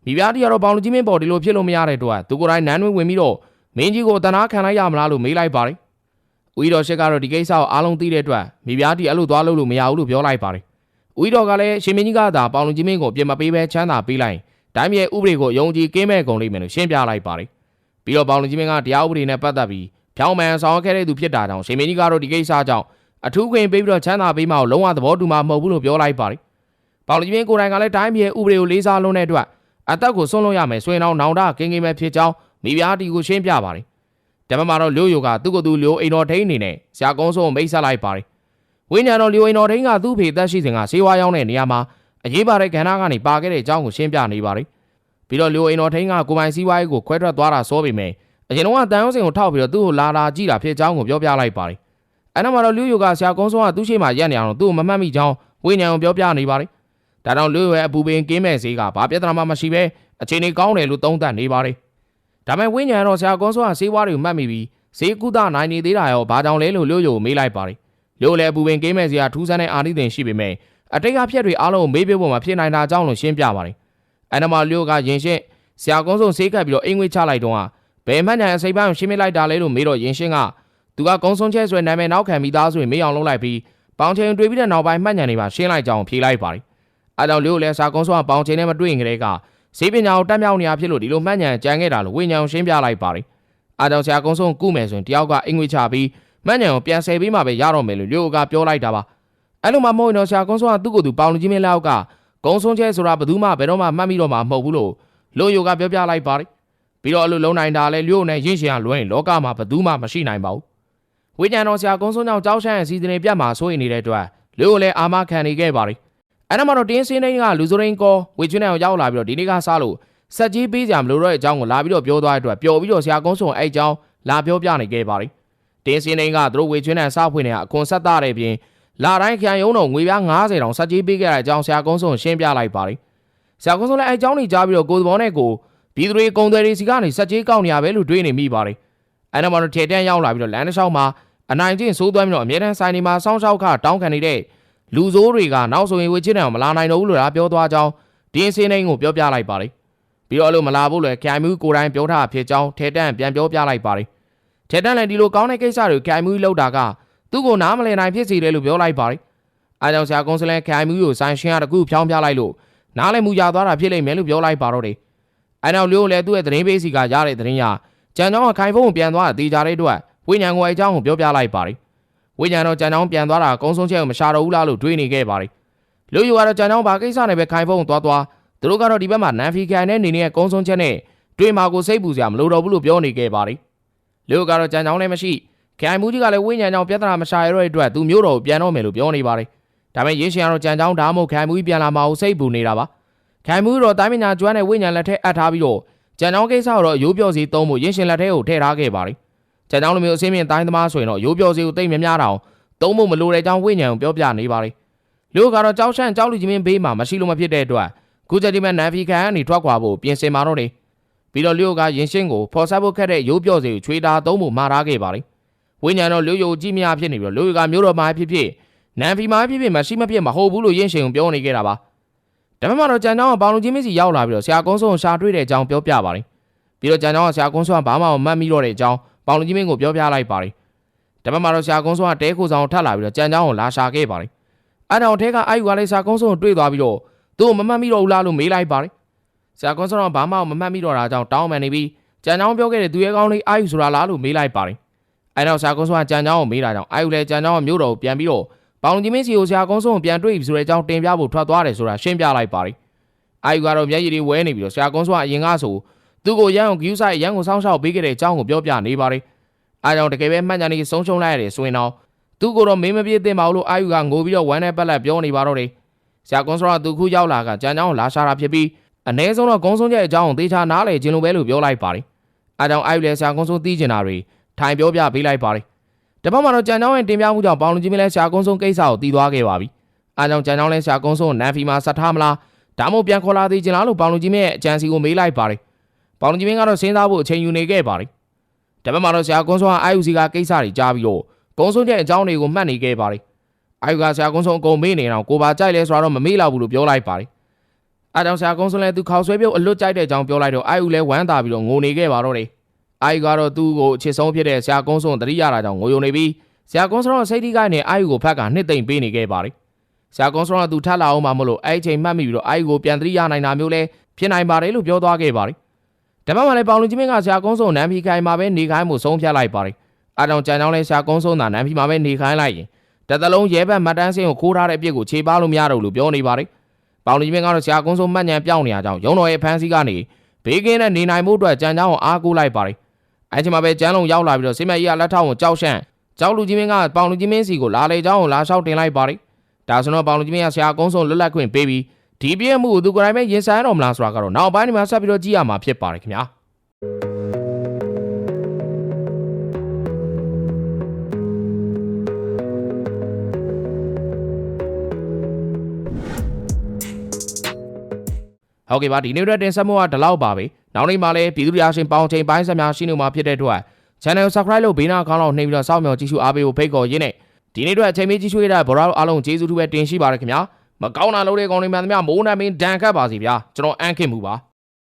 မိဖုရားတီကတော့ပေါင်လူကြီးမင်းပေါ်ဒီလိုဖြစ်လို့မရတဲ့အတွက်သူကိုယ်တိုင်နန်းတွင်ဝင်ပြီးတော့မင်းကြီးကိုတနာခံလိုက်ရမလားလို့မေးလိုက်ပါတယ်ဦးတော်ရှစ်ကတော့ဒီကိစ္စကိုအားလုံးသိတဲ့အတွက်မိဖုရားတီအဲ့လိုသွားလို့လို့မရဘူးလို့ပြောလိုက်ပါတယ်ဦးတော်ကလည်းရှင်မင်းကြီးကသာပေါင်လူကြီးမင်းကိုပြင်မပေးဘဲချမ်းသာပေးလိုက်တိုင်းပြည်ဥပဒေကိုယုံကြည်ကင်းမဲ့ကုန်လိမ့်မယ်လို့ရှင်းပြလိုက်ပါတယ်ပြီးတော့ပေါင်လူကြီးမင်းကတရားဥပဒေနဲ့ပတ်သက်ပြီးဖြောင်းမှန်ဆောင်ခဲ့တဲ့သူဖြစ်တာကြောင့်ရှင်မင်းကြီးကတော့ဒီကိစ္စကြောင့် အထူးခွင့်ပေးပြီးတော့ချမ်းသာပေးမှလုံးဝသဘောတူမှာမဟုတ်ဘူးလို့ပြောလိုက်ပါတယ်ပေါင်လူကြီးမင်းကိုယ်တိုင်ကလည်းတိုင်းပြည်ဥပဒေကိုလေးစားလုံးတဲ့အတွက်အသက်ကိုဆွန့်လွတ်ရမယ်ဆိုရင်တော့နောင်တကင်းကင်းပဲဖြစ်ကြောင်းမိဖုရားတီကိုရှင်းပြပါတယ်တပတ်မှာတော့လျို့ယိုကသူ့ကိုယ်သူလျိုအိမ်တော်ထိန်အနေနဲ့ဆရာကုန်းဆုံးမိတ်ဆက်လိုက်ပါတယ်ဝိညာဉ်တော်လျိုအိမ်တော်ထိန်ကသူ့ဖေသက်ရှိစဉ်ကဆေးဝါးရောင်းတဲ့နေရာမှာအရေးပါတဲ့ကဏ္ဍကနေပါခဲ့တဲ့အကြောင်းကိုရှင်းပြနေပါတယ်ပြီးတော့လျိုအိမ်တော်ထိန်ကကိုပိုင်စည်းဝါးရေးကိုခွဲထွက်သွားတာစောပေမဲ့အရင်တော့တန်ရုံးစင်ကိုထောက်ပြီးတော့သူ့ကိုလာလာကြည့်တာဖြစ်ကြောင်းကိုပြောပြလိုက်ပါတယ် အဲ့နောက်မှာတော့လျို့ယိုကဆရာကုန်းဆုံးကသူ့ရှိမှရက်နေအောင်သူ့ကိုမမှတ်မိကြောင်းဝိညာဉ်ကိုပြောပြနေပါတယ်ဒါကြောင့်လျို့ရဲ့အပူပင်ကင်းမဲ့ဈေးကဘာပြဿနာမှမရှိဘဲအခြေအနေကောင်းတယ်လို့သုံးသပ်နေပါတယ်ဒါပေမဲ့ဝိညာဉ်တော့ဆရာကုန်းဆုံးကဆေးဝါးတွေကိုမှတ်မိပြီးဈေးကုသနိုင်နေသေးတာရောဘာကြောင့်လဲလို့လျို့ယိုမေးလိုက်ပါတယ်လျို့လည်းအပူပင်ကင်းမဲ့ဈေးကထူးဆန်းတဲ့အာနိသင်ရှိပေမဲ့အတိတ်အဖြက်တွေအားလုံးကိုမေးပြဖို့မှဖြစ်နိုင်တာကြောင့်လို့ရှင်းပြပါတယ်အဲ့နောက်မှာလျို့ကရင်ရှင်းဆရာကုန်းဆုံးဆေးကပ်ပြီးတော့အိမ်ငွေချလိုက်တော့ဘယ်မှန်ညာအစိပ်ပိုင်းကိုရှင်းပြလိုက်တာလဲလို့မေးတော့ရင်ရှင်းက သူကကုန်းဆုံးချဲဆိုတဲ့နာမည်နောက်ခံမိသားစုတွေမေးအောင်လုပ်လိုက်ပြီးပေါင်ချိန်တွေးပြီးတဲ့နောက်ပိုင်းမှတ်ညာနေပါရှင်းလိုက်ကြအောင်ဖြေလိုက်ပါတယ်အဲကြောင့်လေးကိုလည်းစာကုန်းဆုံးကပေါင်ချိန်နဲ့မတွေ့ရင်ကလေးကဈေးပညာကိုတက်မြောက်နေရဖြစ်လို့ဒီလိုမှတ်ညာကြံခဲ့တာလို့ဝိညာဉ်ကိုရှင်းပြလိုက်ပါတယ်အဲကြောင့်ဆရာကုန်းဆုံးကုမယ်ဆိုရင်တယောက်ကအင်္ဂွေချပြီးမှတ်ညာကိုပြန်ဆယ်ပြီးမှပဲရတော့မယ်လို့လေးကပြောလိုက်တာပါအဲ့လိုမှမဟုတ်ရင်တော့ဆရာကုန်းဆုံးကသူ့ကိုယ်သူပေါင်လူကြီးမင်းလောက်ကကုန်းဆုံးချဲဆိုတာဘယ်သူမှဘယ်တော့မှမှတ်မိတော့မှာမဟုတ်ဘူးလို့လို့ယိုကပြောပြလိုက်ပါတယ်ပြီးတော့အလိုလုံးနိုင်တာလဲလျို့နဲ့ရင့်ရှင်ရလွှဲရင်လောကမှာဘယ်သူမှမရှိနိုင်ပါဘူး ဝိညာဉ်တော်ဆရာကုန်းဆုံးကြောင့်ကြောက်ရှမ်းရဲ့စီစဉ်နေပြတ်မှာစိုးရိမ်နေတဲ့အတွက်လျို့လည်းအာမခံနေခဲ့ပါတယ်အဲ့ဒါမှတော့တင်းစင်းတိုင်းကလူစိုးရင်းကောဝေချွန်းနိုင်အောင်ရောက်လာပြီးတော့ဒီနေ့ကစားလို့ဆက်ကြီးပေးကြမလို့တော့အကြောင်းကိုလာပြီးတော့ပြောသွားတဲ့အတွက်ပျော်ပြီးတော့ဆရာကုန်းဆုံးအဲ့အကြောင်းလာပြောပြနေခဲ့ပါတယ်တင်းစင်းတိုင်းကသူတို့ဝေချွန်းနိုင်စားဖွင့်နေကအခွန်ဆက်တာတဲ့ပြင်လာတိုင်းခရိုင်ရုံးတော်ငွေပြား90တောင်ဆက်ကြီးပေးခဲ့တဲ့အကြောင်းဆရာကုန်းဆုံးရှင်းပြလိုက်ပါတယ်ဆရာကုန်းဆုံးလည်းအဲ့အကြောင်းကြီးကြားပြီးတော့ကိုယ်သဘောနဲ့ကိုပြည်သူတွေကုံတွေစီကနေစက်ကြီးကောက်နေရပဲလို့တွေးနေမိပါတယ် အဲ့နောက်မှာတော့ထေတန်းရောက်လာပြီးတော့လမ်းတစ်လျှောက်မှာအနိုင်ကျင့်စိုးသွမ်းပြီးတော့အမြဲတမ်းဆိုင်နေမှာစောင်းရှောက်ခတောင်းခံနေတဲ့လူဆိုးတွေကနောက်ဆိုရင်ဝေချစ်တယ်အောင်မလာနိုင်တော့ဘူးလို့လားပြောသွားကြောင်းဒီအစင်းတိုင်းကိုပြောပြလိုက်ပါတယ်ပြီးတော့အဲ့လိုမလာဘူးလေခိုင်မူကိုတိုင်းပြောထားဖြစ်ကြောင်းထေတန်းပြန်ပြောပြလိုက်ပါတယ်ထေတန်းလည်းဒီလိုကောင်းတဲ့ကိစ္စတွေခိုင်မူလောက်တာကသူ့ကိုနားမလည်နိုင်ဖြစ်စေတယ်လို့ပြောလိုက်ပါတယ်အားကြောင့်ဆရာကုန်းစလဲခိုင်မူကိုဆိုင်ရှင်ရတကူဖြောင်းပြလိုက်လို့နားလည်မှုရသွားတာဖြစ်လိမ့်မယ်လို့ပြောလိုက်ပါတော့တယ်အဲနောက်လျို့လည်းသူ့ရဲ့သတင်းပေးစီကရတဲ့သတင်းရ ကြံကြောင်းကခိုင်ဖုံးကိုပြန်သွားတာတေချာတဲ့အတွက်ဝိညာဉ်ကိုအကြောင်းကိုပြောပြလိုက်ပါတယ်ဝိညာဉ်တော့ကြံကြောင်းပြန်သွားတာကုန်းဆုံးချက်ကိုမရှာတော့ဘူးလားလို့တွေးနေခဲ့ပါတယ်လျို့ယူကတော့ကြံကြောင်းဘာကိစ္စနဲ့ပဲခိုင်ဖုံးကိုသွားသွားသူတို့ကတော့ဒီဘက်မှာနန်ဖီခိုင်နဲ့နေနေတဲ့ကုန်းဆုံးချက်နဲ့တွေးမှာကိုစိတ်ပူစရာမလိုတော့ဘူးလို့ပြောနေခဲ့ပါတယ်လျို့ကတော့ကြံကြောင်းလည်းမရှိခိုင်မူကြီးကလည်းဝိညာဉ်ကြောင့်ပြဿနာမရှာရတဲ့အတွက်သူမျိုးတော်ကိုပြန်တော့မယ်လို့ပြောနေပါတယ်ဒါပေမဲ့ရင်းရှင်ကတော့ကြံကြောင်းဒါမှမဟုတ်ခိုင်မူကြီးပြန်လာမှာကိုစိတ်ပူနေတာပါခိုင်မူတော့တိုင်းပညာကျွမ်းတဲ့ဝိညာဉ်လက်ထက်အပ်ထားပြီးတော့ ကြံကြောင်းကိစ္စကိုတော့ရိုးပြောစီသုံးဖို့ရင်းရှင်လက်ထဲကိုထည့်ထားခဲ့ပါတယ်ကြံကြောင်းလိုမျိုးအစင်းမြင့်တိုင်းသမားဆိုရင်တော့ရိုးပြောစီကိုတိတ်မြများတာအောင်သုံးဖို့မလိုတဲ့အကြောင်းဝိညာဉ်ကိုပြောပြနေပါတယ်လူကတော့ကြောက်ရှန့်ကြောက်လူကြီးမင်းဘေးမှာမရှိလို့မဖြစ်တဲ့အတွက်ခုချက်ဒီမဲ့နန်ဖီကန်ကနေထွက်ခွာဖို့ပြင်ဆင်มาတော့တယ်ပြီးတော့လျို့ကရင်ရှင်းကိုဖော်ဆက်ဖို့ခက်တဲ့ရိုးပြောစီကိုချွေးတာသုံးဖို့မှာထားခဲ့ပါတယ်ဝိညာဉ်တော့လျို့ယိုကြီးများဖြစ်နေပြီးတော့လျို့ကမျိုးတော်မှာဖြစ်ဖြစ်နန်ဖီမှာဖြစ်ဖြစ်မရှိမဖြစ်မဟုတ်ဘူးလို့ရင်းရှင်ကိုပြောနေခဲ့တာပါ ဒါပေမဲ့တော့ကြံကြောင်းကပေါင်လူကြီးမင်းစီရောက်လာပြီးတော့ဆရာကုန်းစုံရှာတွေ့တဲ့အကြောင်းပြောပြပါတယ်ပြီးတော့ကြံကြောင်းကဆရာကုန်းစုံကဘာမှမမှတ်မိတော့တဲ့အကြောင်းပေါင်လူကြီးမင်းကိုပြောပြလိုက်ပါတယ်ဒါပေမဲ့တော့ဆရာကုန်းစုံကတဲခိုဆောင်ထပ်လာပြီးတော့ကြံကြောင်းကိုလာရှာခဲ့ပါတယ်အဲ့တော့ထဲကအာယူကလည်းဆရာကုန်းစုံကိုတွေ့သွားပြီးတော့သူ့ကိုမမှတ်မိတော့ဘူးလားလို့မေးလိုက်ပါတယ်ဆရာကုန်းစုံကဘာမှမမှတ်မိတော့တာကြောင့်တောင်းပန်နေပြီးကြံကြောင်းပြောခဲ့တဲ့သူရဲ့ကောင်းလေးအာယူဆိုတာလားလို့မေးလိုက်ပါတယ်အဲ့တော့ဆရာကုန်းစုံကကြံကြောင်းကိုမေးတာကြောင့်အာယူလည်းကြံကြောင်းကမြို့တော်ကိုပြန်ပြီးတော့ ပေါင်ကြီးမင်းစီကိုဆရာကုန်းစုံကိုပြန်တွေ့ပြီဆိုတဲ့အကြောင်းတင်ပြဖို့ထွက်သွားတယ်ဆိုတာရှင်းပြလိုက်ပါတယ်အာယူကတော့မျက်ရည်တွေဝဲနေပြီးတော့ဆရာကုန်းစုံကအရင်ကဆိုသူ့ကိုရန်ကိုဂယူးဆိုင်ရန်ကိုစောင်းရှောက်ပေးခဲ့တဲ့အကြောင်းကိုပြောပြနေပါတယ်အားကြောင့်တကယ်ပဲမှန်ကြနေဆုံးရှုံးလိုက်ရတယ်ဆိုရင်တော့သူ့ကိုတော့မင်းမပြေးသင့်ပါဘူးလို့အာယူကငိုပြီးတော့ဝမ်းနဲ့ပက်လက်ပြောနေပါတော့တယ်ဆရာကွန်စရာသူခုရောက်လာကကြံကြောင်းလာရှာတာဖြစ်ပြီးအ ਨੇ ဆုံးတော့ဂုံဆုံးရဲ့အကြောင်းကိုသေချာနားလေခြင်းလိုပဲလို့ပြောလိုက်ပါတယ်အားကြောင့်အာယူလည်းဆရာကွန်ဆုံးသိကျင်တာတွေထိုင်ပြောပြပေးလိုက်ပါတယ် တပတ်မှာတော့ကြံကြောင်းရဲ့တင်ပြမှုကြောင့်ပေါင်လူကြီးမလဲဆရာကွန်ဆုံးကိစ္စကိုတည်သွားခဲ့ပါပြီအားကြောင့်ကြံကြောင်းလဲဆရာကွန်ဆုံးနန်ဖီမှာဆက်ထားမလားဒါမှမဟုတ်ပြန်ခေါ်လာသေးခြင်းလားလို့ပေါင်လူကြီးမရဲ့အကြံစီကိုမေးလိုက်ပါတယ်ပေါင်လူကြီးမင်းကတော့စဉ်းစားဖို့အချိန်ယူနေခဲ့ပါတယ်တပတ်မှာတော့ဆရာကွန်ဆုံးကအာယူစီကကိစ္စတွေကြားပြီးတော့ကုန်းဆုံးရဲ့အကြောင်းတွေကိုမှတ်နေခဲ့ပါတယ်အာယူကဆရာကုန်းဆုံးအကုန်မေးနေတော့ကိုပါကြိုက်လဲဆိုတော့မမေးတော့ဘူးလို့ပြောလိုက်ပါတယ်အဲကြောင့်ဆရာကုန်းဆုံးလည်းသူခေါက်ဆွဲပြုတ်အလွတ်ကြိုက်တဲ့အကြောင်းပြောလိုက်တော့အာယူလည်းဝမ်းသာပြီးတော့ငိုနေခဲ့ပါတော့တယ် အာယူကတော့သူ့ကိုအချစ်ဆုံးဖြစ်တဲ့ဆရာကုန်းဆုံးတတိရတာကြောင့်ငိုယုံနေပြီးဆရာကုန်းဆုံးစိတ်ထိခိုက်နေအာယူကိုဖက်ကနှစ်သိမ့်ပေးနေခဲ့ပါတယ်ဆရာကုန်းဆုံးကသူထပ်လာအောင်မှမလို့အဲ့ဒီချိန်မှတ်မိပြီးတော့အာယူကိုပြန်တတိရနိုင်တာမျိုးလဲဖြစ်နိုင်ပါတယ်လို့ပြောသွားခဲ့ပါတယ်တပတ်မှလည်းပေါင်လူကြီးမင်းကဆရာကုန်းဆုံးနန်းဖီခိုင်မှာပဲနေခိုင်းမှုဆုံးဖြတ်လိုက်ပါတယ်အဲကြောင့်ကြံကြောင်းလဲဆရာကုန်းဆုံးသာနန်းဖီမှာပဲနေခိုင်းလိုက်ရင်တသလုံးရဲဘက်မှတ်တမ်းစင်းကိုခိုးထားတဲ့အပြစ်ကိုခြေပါလို့မရတော့ဘူးလို့ပြောနေပါတယ်။ပေါင်လီမင်းကတော့ဆရာကုန်းဆုံးမှတ်ညံပြောင်းနေရကြောင်းရုံတော်ရဲ့ဖန်းစည်းကနေဘေးကင်းနဲ့နေနိုင်မှုအတွက်ကြံကြောင်းကိုအားကိုးလိုက်ပါတယ်။ အဲချိန်မှာပဲကျန်းလုံးရောက်လာပြီးတော့စိမက်ကြီးကလက်ထောက်ကိုကြောက်ရှန့်ကြောက်လူကြီးမင်းကပေါင်လူကြီးမင်းစီကိုလာလေကြောင်းကိုလာလျှောက်တင်လိုက်ပါတယ်။ဒါဆိုတော့ပေါင်လူကြီးမင်းကဆရာကုန်းဆုံးလွတ်လပ်ခွင့်ပေးပြီးဒီပြည့်မှုကိုသူကိုယ်တိုင်ပဲရင်ဆိုင်ရတော့မလားဆိုတာကတော့နောက်ပိုင်းဒီမှာဆက်ပြီးတော့ကြည့်ရမှာဖြစ်ပါတယ်ခင်ဗျာ။ဟုတ်ကဲ့ပါဒီနေ့အတွက်တင်ဆက်မှုကဒီလောက်ပါပဲ နောက်နေ့မှလည်းပြည်သူ့ရာရှင်ပေါင်းချိန်ပိုင်းဆက်များရှိနေမှာဖြစ်တဲ့အတွက် channel subscribe လုပ်ဘေးနားအကောင့်လောက်နှိပ်ပြီးတော့စောင့်မျှော်ကြည့်ရှုအားပေးဖို့ဖိတ်ခေါ်ရင်းနဲ့ဒီနေ့အတွက်အချိန်မီကြည့်ရှုရတဲ့ဘော်ရာအားလုံးကျေးဇူးတူပဲတင်ရှိပါရခင်ဗျာမကောင်းတာလုပ်တဲ့ကောင်တွေမှန်သမျှမိုးနှံမင်းဒဏ်ခတ်ပါစီဗျာကျွန်တော်အန်းခင်မှုပါ